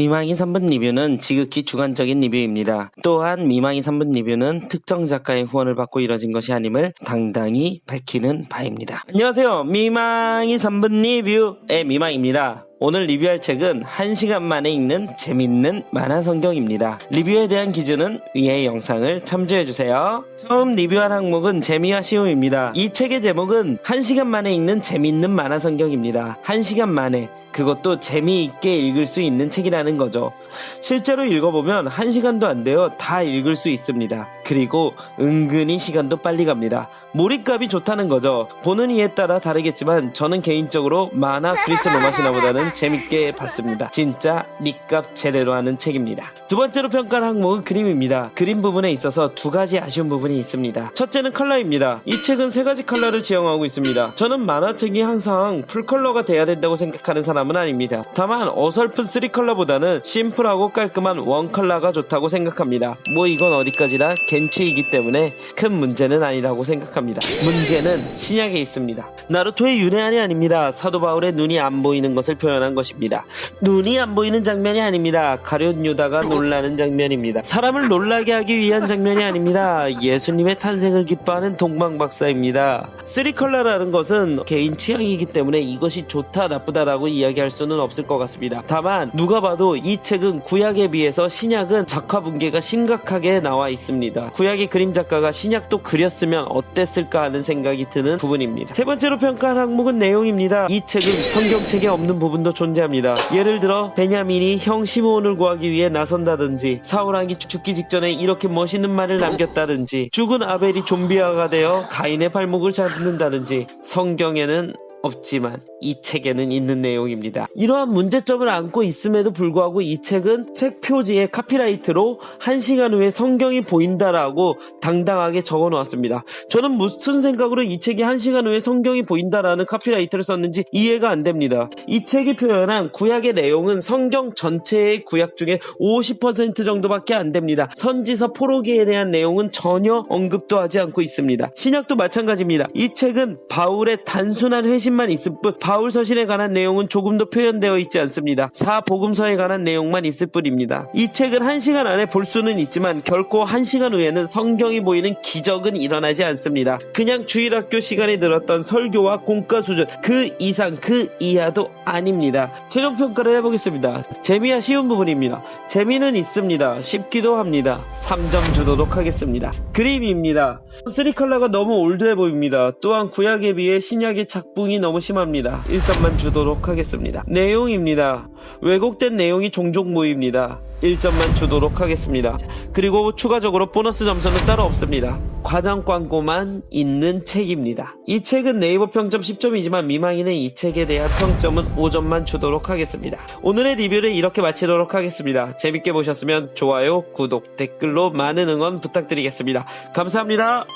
미망이 3분 리뷰는 지극히 주관적인 리뷰입니다. 또한 미망이 3분 리뷰는 특정 작가의 후원을 받고 이뤄진 것이 아님을 당당히 밝히는 바입니다. 안녕하세요. 미망이 3분 리뷰의 미망입니다. 오늘 리뷰할 책은 1시간 만에 읽는 재밌는 만화 성경입니다. 리뷰에 대한 기준은 위의 영상을 참조해주세요. 처음 리뷰할 항목은 재미와 쉬움입니다. 이 책의 제목은 1시간 만에 읽는 재밌는 만화 성경입니다. 1시간 만에 그것도 재미있게 읽을 수 있는 책이라는 거죠. 실제로 읽어보면 1시간도 안 돼요. 다 읽을 수 있습니다. 그리고 은근히 시간도 빨리 갑니다. 몰입감이 좋다는 거죠. 보는 이에 따라 다르겠지만 저는 개인적으로 만화 그리스 로마 신화보다는 재밌게 봤습니다. 진짜 니값 제대로 하는 책입니다. 두 번째로 평가할 항목은 그림입니다. 그림 부분에 있어서 두 가지 아쉬운 부분이 있습니다. 첫째는 컬러입니다. 이 책은 세 가지 컬러를 지향하고 있습니다. 저는 만화책이 항상 풀컬러가 돼야 된다고 생각하는 사람은 아닙니다. 다만 어설픈 3컬러보다는 심플하고 깔끔한 원컬러가 좋다고 생각합니다. 뭐 이건 어디까지나 겐치이기 때문에 큰 문제는 아니라고 생각합니다. 문제는 신약에 있습니다. 나루토의 윤회안이 아닙니다. 사도 바울의 눈이 안 보이는 것을 표현한 것입니다. 눈이 안 보이는 장면이 아닙니다. 가룟 유다가 놀라는 장면입니다. 사람을 놀라게 하기 위한 장면이 아닙니다. 예수님의 탄생을 기뻐하는 동방박사입니다. 3컬러라는 것은 개인 취향이기 때문에 이것이 좋다 나쁘다라고 이야기할 수는 없을 것 같습니다. 다만 누가 봐도 이 책은 구약에 비해서 신약은 작화 붕괴가 심각하게 나와 있습니다. 구약의 그림 작가가 신약도 그렸으면 어땠을까 하는 생각이 드는 부분입니다. 세 번째로 평가할 항목은 내용입니다. 이 책은 성경책에 없는 부분도 존재합니다. 예를 들어 베냐민이 형 시므온을 구하기 위해 나선다든지 사울왕이 죽기 직전에 이렇게 멋있는 말을 남겼다든지 죽은 아벨이 좀비화가 되어 가인의 발목을 잡는다든지 성경에는 없지만 이 책에는 있는 내용입니다. 이러한 문제점을 안고 있음에도 불구하고 이 책은 책 표지에 카피라이트로 1시간 후에 성경이 보인다라고 당당하게 적어 놓았습니다. 저는 무슨 생각으로 이 책이 1시간 후에 성경이 보인다라는 카피라이트를 썼는지 이해가 안 됩니다. 이 책이 표현한 구약의 내용은 성경 전체의 구약 중에 50% 정도밖에 안 됩니다. 선지서 포로기에 대한 내용은 전혀 언급도 하지 않고 있습니다. 신약도 마찬가지입니다. 이 책은 바울의 단순한 회심 만 있을 뿐 바울 서신에 관한 내용은 조금도 표현되어 있지 않습니다. 사복음서에 관한 내용만 있을 뿐입니다. 이 책은 한 시간 안에 볼 수는 있지만 결코 한 시간 후에는 성경이 보이는 기적은 일어나지 않습니다. 그냥 주일학교 시간에 들었던 설교와 공과 수준 그 이상 그 이하도 아닙니다. 최종 평가를 해보겠습니다. 재미와 쉬운 부분입니다. 재미는 있습니다. 쉽기도 합니다. 3점 주도록 하겠습니다. 그림입니다. 3컬러가 너무 올드해 보입니다. 또한 구약에 비해 신약의 작붕이 너무 심합니다. 1점만 주도록 하겠습니다. 내용입니다. 왜곡된 내용이 종종 보입니다. 1점만 주도록 하겠습니다. 그리고 추가적으로 보너스 점수는 따로 없습니다. 과정 광고만 있는 책입니다. 이 책은 네이버 평점 10점이지만 미망이는 이 책에 대한 평점은 5점만 주도록 하겠습니다. 오늘의 리뷰를 이렇게 마치도록 하겠습니다. 재밌게 보셨으면 좋아요, 구독, 댓글로 많은 응원 부탁드리겠습니다. 감사합니다.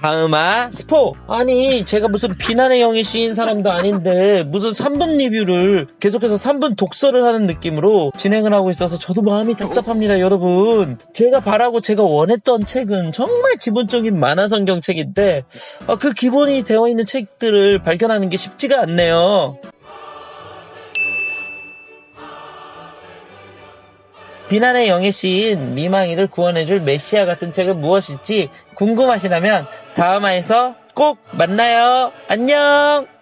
다음아 스포. 아니 제가 무슨 비난의 영이 씌인 사람도 아닌데 무슨 3분 리뷰를 계속해서 3분 독서를 하는 느낌으로 진행을 하고 있어서 저도 마음이 답답합니다 여러분. 제가 바라고 제가 원했던 책은 정말 기본적인 만화 성경 책인데 아, 그 기본이 되어 있는 책들을 발견하는 게 쉽지가 않네요 비난의 영의 시인 미망이를 구원해줄 메시아 같은 책은 무엇일지 궁금하시다면 다음화에서 꼭 만나요. 안녕!